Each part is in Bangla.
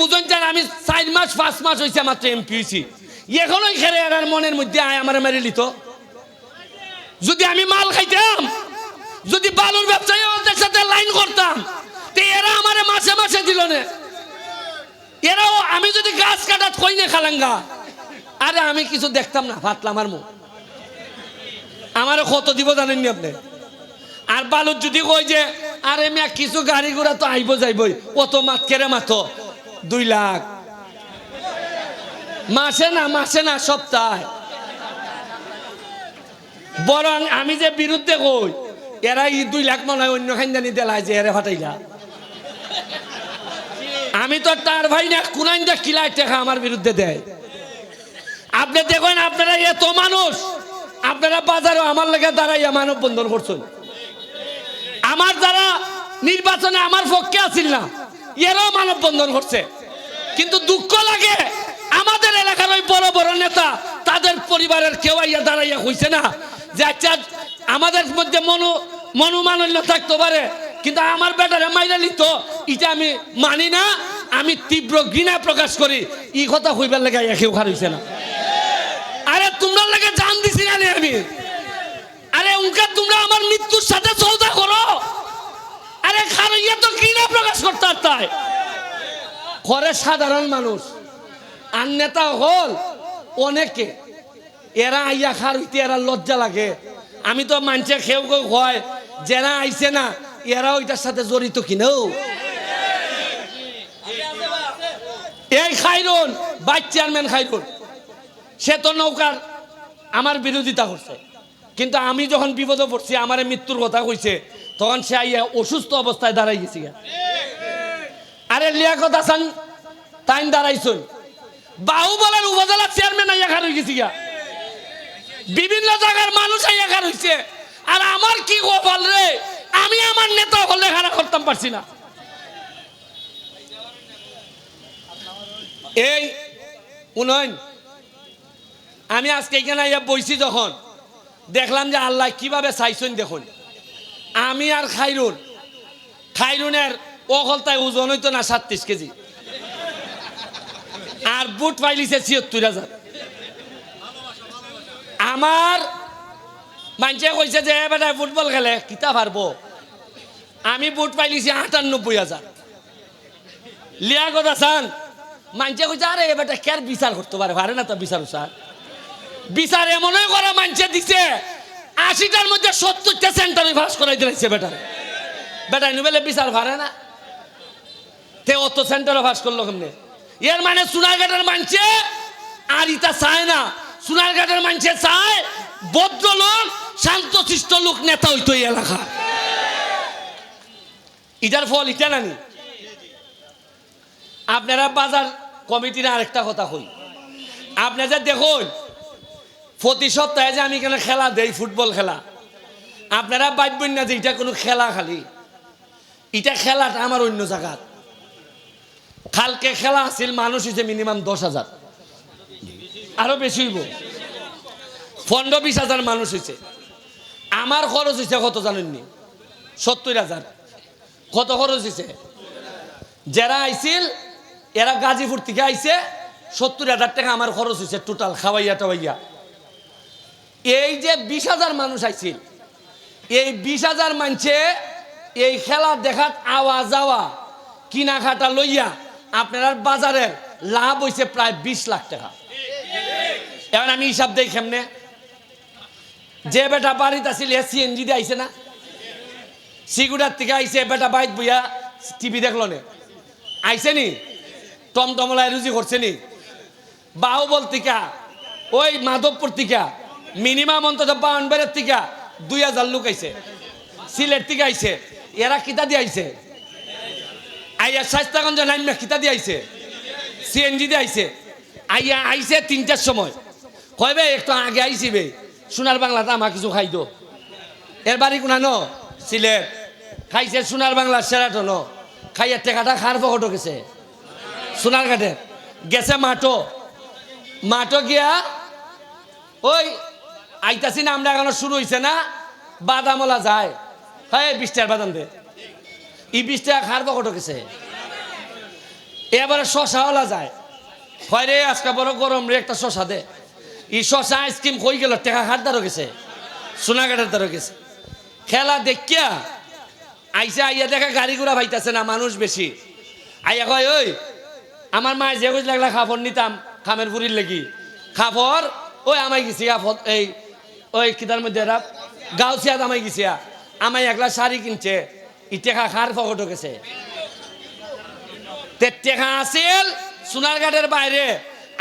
বুঝন আমি চার মাস, পাঁচ মাস হয়েছে মাত্র এমপি হয়েছি এখনোই খেলে আর মনের মধ্যে আয় আমার মেরে লিত। যদি আমি মাল খাইতাম, যদি বালুর ব্যবসায়ী ওদের সাথে লাইন করতাম, তো এরা আমারে মাসে মাসে দিল না। এরাও, আমি যদি গাছ কাটাত কই না খালাঙ্গা? আরে আমি কিছু দেখতাম না, ফাটলাম আমার মুখ। আমারও কত দিব জানেননি আপনি? আর বালুর যদি কই যে, আরে মিয়া, কিছু গাড়ি ঘোড়া তো আইব যাইবই কত মাত কেরে মাতো? দুই লাখ। মাসে না মাসে না, সপ্তাহে। বরং আমি যে বিরুদ্ধে কই, এরা ই দুই লাখ মনে হয় অন্য খানদানি দেলায় যে এরা ফাটাইলা। আমি তো তার ভাই না, কুনাইন দা কিলাই টাকা আমার বিরুদ্ধে দেয়। আপনি দেখেন, আপনারা এত মানুষ, আপনারা বাজারে আমার লেগে দাঁড়াইয়া মানব বন্ধন করছেন। আমার দ্বারা নির্বাচনে আমার পক্ষে আছিল না এরাও মানব বন্ধন করছে কিন্তু দুঃখ লাগে, আমাদের এলাকার ওই বড় বড় নেতা, তাদের পরিবারের কেউ আইয়া দাঁড়াইয়া হইছে না। যে আচ্ছা আমাদের মধ্যে মনো মনোমানল্য থাকতে পারে, কিন্তু আমার বেটারে মাইনা নিত, এটা আমি মানি না, আমি তীব্র ঘৃণা প্রকাশ করি। ই কথা হইবার লেগে কেউ খার হইছে না। আরে, তোমরা লাগে জান দিছি না আমি। আরে, উনকা, তোমরা আমার মৃত্যুর সাথে সৌদা করো। আরে খার ইয়ে তো ঘৃণা প্রকাশ করতে তাই। করে সাধারণ মানুষ, আর নেতা হল অনেকে। এরা আইয়া খার হইতে এরা লজ্জা লাগে। আমি তো মানছে খেউ কেউ হয়, যারা আইছে না এরা ওইটার সাথে জড়িত কিনেও এই খাইরুন, ভাইস চেয়ারম্যান খাইরুন, সে তো নৌকার আমার বিরোধিতা করছে। কিন্তু আমি যখন বিপদে পড়ছি, আমার মৃত্যুর কথা কইছে। তখন সে আইয়া অসুস্থ অবস্থায় দাঁড়াই গেছি। আরে লিয়াকত হাসান তাইন দাঁড়াইছুন বাহুবলের উপজেলা চেয়ারম্যান আইয়া খার হয়ে গেছি গা। বিভিন্ন জায়গার মানুষ আইয়া খার হইছে। আর আমার কি গোপাল রে? আমি আমার নেতা হলে খারাপ করতাম পারছি না। এই উন্নয়ন আমি আজকে এখানে আইয়া বইছি যখন। দেখলাম যে আল্লাহ কীভাবে চাইছেন দেখুন। আমি আর খাইরুন। খাইরুনের অকলতায় ওজন হইতো না সাতত্রিশ কেজি। আর বুট পাইলিছে ছিয়ত্তর হাজার। আমার মানুষে কইছে যে বেটা ফুটবল খেলে, কিতা পারব? আমি বুট পাইলিছি আটানব্বই হাজার। লিয়া কথা চান। মানুষে কইছে, আরে, এ বেটা কের বিচার করতে পারে? পারে না তো বিচার, স্যার? বিচার এমনই করা মানুষে দিছে। আশিটার মধ্যে সত্তরটা সেন্টারে ফাঁস করাই দিয়েছে বেটার। বেটা নিবেলে বিচার পারে না। তে অত সেন্টারে ফাঁস করল কেমনে? এর মানে সোনারঘাটের মানছে আর ইটা চায় না। সোনারঘাটের মানছে চায় ভদ্র লোক শান্তশিষ্ট লোক, নেতা হইতো এই এলাকা। ইটার ফল ইটা নানি আপনারা বাজার কমিটির আরেকটা কথা কই। আপনারা দেখুন প্রতি সপ্তাহে যে আমি কেন খেলা দেই, ফুটবল খেলা, আপনারা ভাববেন না যে এটা কোনো খেলা খালি। এটা খেলাটা আমার অন্য জায়গাত কালকে খেলা আছিল, মানুষ হয়েছে মিনিমাম দশ হাজার। আরও বেশি হইব। পনেরো বিশ হাজার মানুষ হয়েছে আমার খরচ হয়েছে কত জানেননি? সত্তর হাজার। কত খরচ হয়েছে যারা আইছিল, এরা গাজীপুর থেকে আইছে, সত্তর হাজার টাকা আমার খরচ হয়েছে টোটাল খাওয়াইয়া টাওয়াইয়া এই যে বিশ হাজার মানুষ আইছিল, এই বিশ হাজার মানছে এই খেলা দেখাত আওয়া যাওয়া কিনা খাটা লইয়া আপনার বাজারের লাভ হয়েছে প্রায় বিশ লাখ টাকা। এখন আমি হিসাব দেই যে বেটা বাড়িতে আসিল এ সিএনজি দিয়ে আইছে না? সিগুড়ার থেকে আইছে বেটা বাইত বইয়া টিভি দেখল নে। আইছে নি? টমটমলায় রুজি করছে নি। বাহুবল টিকা ওই মাধবপুর টিকা মিনিমাম অন্তত বাউনবাড়ির টিকা দুই হাজার লোক আইছে। সিলেট থেকে আইছে। এরা কিতা দিয়ে আইছে? আইয়া স্বাস্থ্যগঞ্জ নাইমা কিতা দিয়ে আইছে? সিএনজি দিয়ে আইছে। আইয়া আইছে তিনটার সময়। কয় বে, একটু আগে আইছি বে। সোনার বাংলাটা আমার কিছু খাই দো এর বাড়ি কোনা ন? সিলেট। খাইছে সোনার বাংলা সেরাটো ন। খাইয়া টেকাটা খার পকটো গেছে। সোনার ঘাটে গেছে মাটো মাটো গিয়া ওই আইতাছি না, আমরা এখনও শুরু হইছে না। বাদামলা যায়। হ্যাঁ বিশ টাকার বাদাম দে। ই বিশ টাকা খার পকটো গেছে। এবারে শশাওয়ালা যায়। হয় রে, আজকে বড় গরম রে, একটা শশা দে। ই শশা আইসক্রিম কই গেল? টেকা হাত দ্বারও গেছে। সোনাঘাটের দ্বারও গেছে। খেলা দেখিয়া আইসা আইয়া দেখা গাড়ি ঘোড়া ভাইতাছে না, মানুষ বেশি। আইয়া কয়, ওই, আমার মায়ের যে লাগলা খাফর নিতাম খামের পুরির লেগি। খাফর, ওই আমাই গেছি এই ওই কিতার মধ্যে রাপ গাউছিয়াত আমাই গেছিয়া আমাই একলা শাড়ি কিনছে ইটেখা খার ফকট গেছে। তে টেকা আছিল সোনারঘাটের বাইরে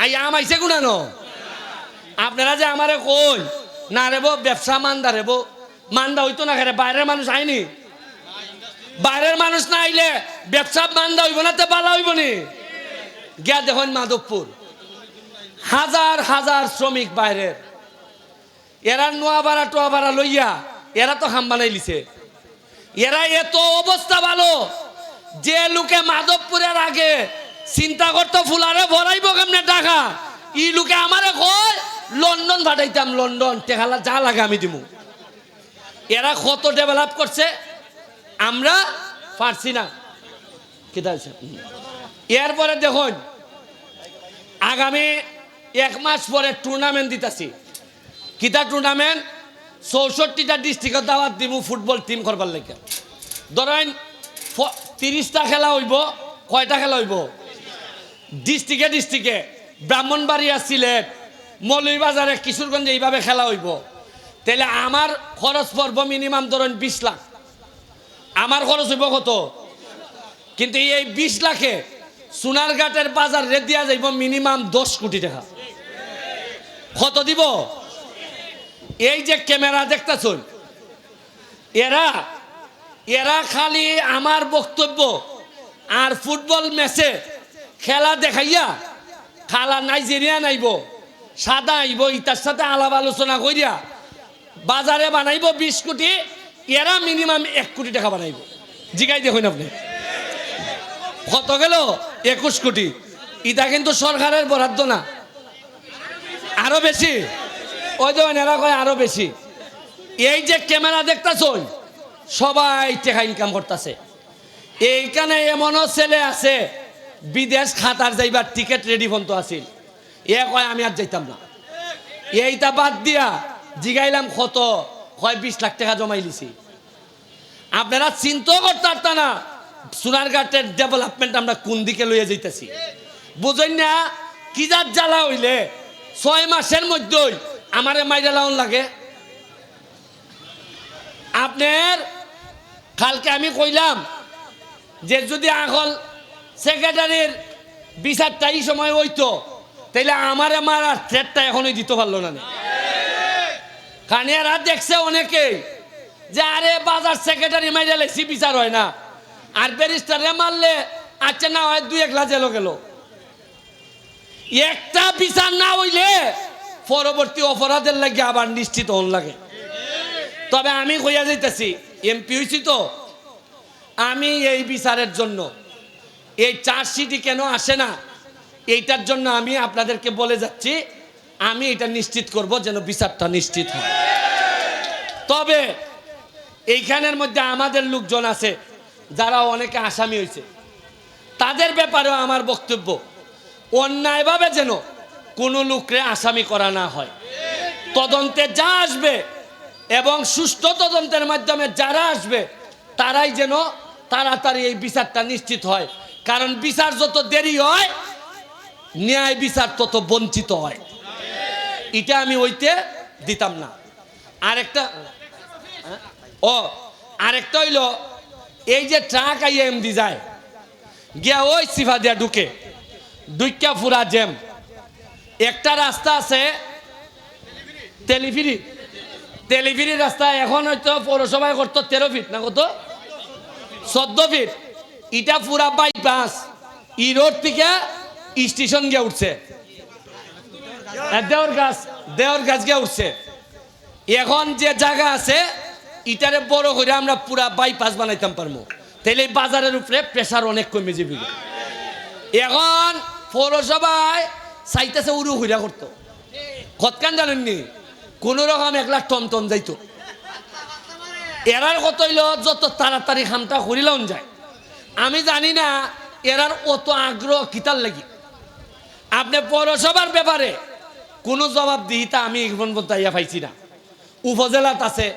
আই, আম আইছে গুনানো আপনারা যে আমারে কই, না রেব ব্যবসা মান্দা রেব মান্দা হইতো না খেরে বাইরের মানুষ আইনি। বাইরের মানুষ না আইলে ব্যবসা মান্দা হইব না, তে বালা হইব নি? গিয়া দেখুন মাধবপুর। হাজার হাজার শ্রমিক বাইরের। এরা নোয়া ভাড়া টোয়া ভাড়া লইয়া, এরা তো হাম বানাই লিছে। এরা এত অবস্থা ভালো, যে লোকে মাধবপুরের আগে চিন্তা করতো, ফুলারে ভরাইব কেমনে টাকা? ই লোকে আমারে কয়, লন্ডন পাঠাইতাম, লন্ডন টেকালা যা লাগে আমি দিমু। এরা কত ডেভেলপ করছে, আমরা পারছি না। কেটা এরপরে দেখুন, আগামী এক মাস পরে টুর্নামেন্ট দিতেছি। কিতা টুর্নামেন্ট চৌষট্টিটা ডিস্ট্রিক্টত দাওয়াত দিব ফুটবল টিম করবার লাগে। ধরেন তিরিশটা খেলা হইব, কয়টা খেলা হইব? ডিস্ট্রিক্টে ডিস্ট্রিক্টে ব্রাহ্মণবাড়িয়া সিলেট, মৌলভীবাজারে কিশোরগঞ্জে এইভাবে খেলা হইব। তাহলে আমার খরচ পড়ব মিনিমাম ধরেন বিশ লাখ। আমার খরচ হইব কত? কিন্তু এই বিশ লাখে সোনারঘাটের বাজার রেট দিয়া যাইব মিনিমাম দশ কোটি টাকা। কত দিব? এই যে ক্যামেরা দেখতেছুন, এরা এরা খালি আমার বক্তব্য আর ফুটবল ম্যাচে খেলা দেখাইয়া খালা নাইজেরিয়া নাইব, সাদা আইব ইটার সাথে আলাপ আলোচনা করিয়া বাজারে বানাইব বিশ কোটি, এরা মিনিমাম এক কোটি টাকা বানাইব। জিগাই দেখুন আপনি। কত গেল? একুশ কোটি। ইটা কিন্তু সরকারের বরাদ্দ না। আরও বেশি। ওই দেখুন এরা কয় আরও বেশি। এই যে ক্যামেরা দেখতেছ, সবাই টাকা ইনকাম করতেছে। এইখানে এমনও ছেলে আছে, বিদেশ খাতার যাইবার টিকিট রেডি ফোন আছিল। এ কয়, আমি আর যাইতাম না। এইটা বাদ দিয়া জিগাইলাম কত, কয়, বিশ লাখ টাকা জমাই লিছি। আপনারা চিন্তাও করতে পারতা না, সোনারঘাটের ডেভেলপমেন্ট আমরা কোন দিকে লইয়া যাইতেছি। বুঝেন না, কি যার জ্বালা হইলে, ছয় মাসের মধ্যেই আমারে মাইরা লাউন লাগে। আপনার, কালকে আমি কইলাম যে যদি আগল সেক্রেটারির বিচারটা এই সময় হইতো, তাইলে আমারে মারার থ্রেটটা এখনই দিতে পারল না কানিয়ারা দেখছে অনেকেই যে আরে বাজার সেক্রেটারি মাইরা লেছি বিচার হয় না। আর ব্যারিস্টারে মারলে আচ্ছা না হয় দুই একলা জেলো গেল। একটা বিচার না হইলে পরবর্তী অপরাধের লাগে আবার নিশ্চিত হন লাগে। তবে আমি কইয়া যাইতেছি, এমপি হয়েছি তো, আমি এই বিচারের জন্য, এই চার্জশিটই কেন আসে না, এইটার জন্য আমি আপনাদেরকে বলে যাচ্ছি, আমি এটা নিশ্চিত করব যেন বিচারটা নিশ্চিত হয়। তবে এইখানের মধ্যে আমাদের লোকজন আছে যারা অনেকে আসামি হয়েছে তাদের ব্যাপারেও আমার বক্তব্য, অন্যায়ভাবে যেন কোনো লোকরে আসামি করা না হয়। তদন্তে যা আসবে এবং সুষ্ঠু তদন্তের মাধ্যমে যারা আসবে, তারাই যেন তাড়াতাড়ি এই বিচারটা নিশ্চিত হয়। কারণ বিচার যত দেরি হয়, ন্যায় বিচার তত বঞ্চিত হয়। এটা আমি ওইতে দিতাম না। আরেকটা, ও, আরেকটা হইল, এই যে ট্রাক আইয়া এমদি যায়, গিয়া ওই সিফা দিয়া ঢুকে, দুইটা ফুরা জ্যাম একটা রাস্তা আছে তেলিফিরি। তেলিফিরি রাস্তা এখন হয়তো পৌরসভায় করতো তেরো ফিট, না কত? চোদ্দ ফিট। ইটা পুরা বাইপাস ই রোড থেকে স্টেশন গিয়ে উঠছে। দেওয়ার গাছ দেওয়ার গাছ গিয়ে উঠছে। এখন যে জায়গা আছে, ইটারে বড় করে আমরা পুরা বাইপাস বানাইতাম পারব তাহলে বাজারের উপরে প্রেশার অনেক কমে যাবে এখন পৌরসভায় চাইতেছে উরু হইরা করতো। কতকান জানেননি? কোন রকম এক লাখ টন টন যাইতো। এরার কত হইল, যত তাড়াতাড়ি খামটা করিলাম যায়। আমি জানি না এরার অত আগ্রহ কিতার লাগি। আপনি পৌরসভার ব্যাপারে কোনো জবাবদিহিতা আমি পর্যন্ত ইয়া পাইছি না। উপজেলাত আছে,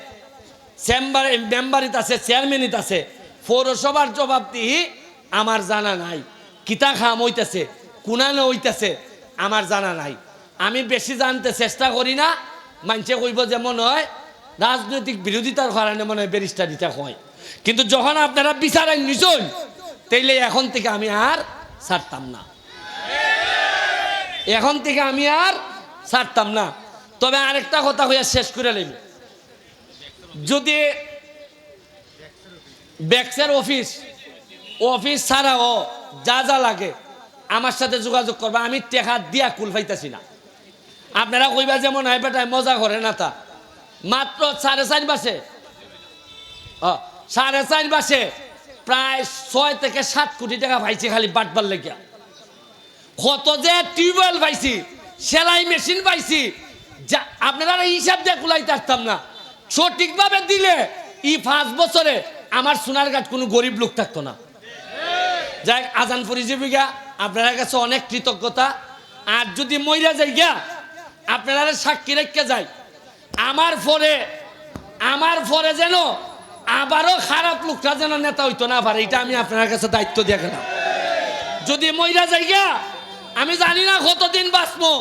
চেম্বার মেম্বারিত আছে, চেয়ারম্যানিত আছে। পৌরসভার জবাবদিহি আমার জানা নাই। কিতা খাম হইতেছে কুনানো হইতেছে আমার জানা নাই। আমি বেশি জানতে চেষ্টা করি না, মানুষে কইব যেমন হয় রাজনৈতিক বিরোধিতার কারণে মনে হয় ব্যারিস্টারিটা হয়। কিন্তু যখন আপনারা বিচারেন নিচন, তাইলে এখন থেকে আমি আর ছাড়তাম না। এখন থেকে আমি আর ছাড়তাম না। তবে আরেকটা কথা হইয়া শেষ করে নেব যদি ব্যাক্সের অফিস অফিস ছাড়াও যা যা লাগে আমার সাথে যোগাযোগ করবা, আমি টেকা দিয়া কুল পাইতাছি না। আপনারা কইবা যেমন হয় বেটায় মজা করে না তা। মাত্র সাড়ে চার মাসে সাড়ে চার মাসে প্রায় ছয় থেকে সাত কোটি টাকা পাইছি খালি বাটবার লেগিয়া। কত যে টিউবওয়েল পাইছি, সেলাই মেশিন পাইছি, যা, আপনারা হিসাব দিয়ে কুলাইতে পারতাম না। সঠিকভাবে দিলে এই পাঁচ বছরে আমার সোনার ঘাট কোনো গরিব লোক থাকতো না। যাই আজান পরিজীবিকা আপনারা কাছে অনেক কৃতজ্ঞতা। আর যদি মইরা যাই গিয়া, আপনারা সাক্ষী রেখে যাই। আমার পরে আমার পরে যেন আবারও খারাপ লোকটা যেন নেতা হইতো না পারে, এটা আমি আপনার কাছে দায়িত্ব দিয়ে গেলাম। যদি মইরা যাই গিয়া, আমি জানি না কতদিন বাঁচবো।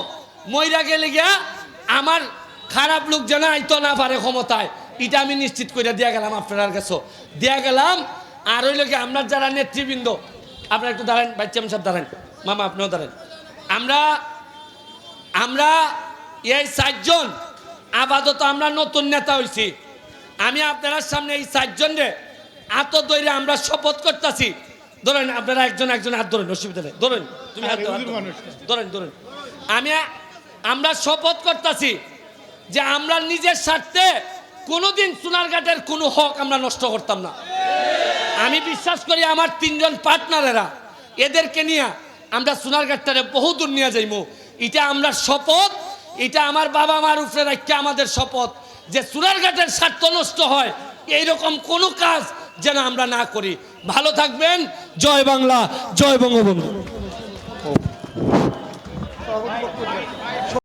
মইরা গেলে গিয়া আমার খারাপ লোক যেন আইতো না পারে ক্ষমতায়, এটা আমি নিশ্চিত করে দিয়া গেলাম আপনার কাছে। দিয়া গেলাম, আর ওই লোকে আপনার যারা নেতৃবৃন্দ আপনারা একটু দাঁড়ান বাচ্চাম সাহেব দাঁড়ান। মামা আপনিও দাঁড়ান। আমরা আমরা এই চারজন আপাতত আমরা নতুন নেতা হয়েছি আমি আপনার সামনে এই চারজন রে আত দৈরে আমরা শপথ করতেছি। ধরেন আপনারা একজন একজন হাত ধরেন অসুবিধা নেই। ধরেন তুমি হাত ধরো, হাত ধরো। ধরেন ধরেন। আমি আমরা শপথ করতেছি যে আমরা নিজের স্বার্থে কোনোদিন সোনারঘাটের কোনো হক আমরা নষ্ট করতাম না। আমি বিশ্বাস করি আমার তিনজন পার্টনারেরা, এদেরকে নিয়ে আমরা সোনারঘাটটারে বহু দূর নিয়ে যাইমু। এটা আমরা শপথ, এটা আমার বাবা মার উপরে রাখতে আমাদের শপথ যে সোনারঘাটের স্বার্থ নষ্ট হয়, এইরকম কোনো কাজ যেন আমরা না করি। ভালো থাকবেন, জয় বাংলা, জয় বঙ্গবন্ধু।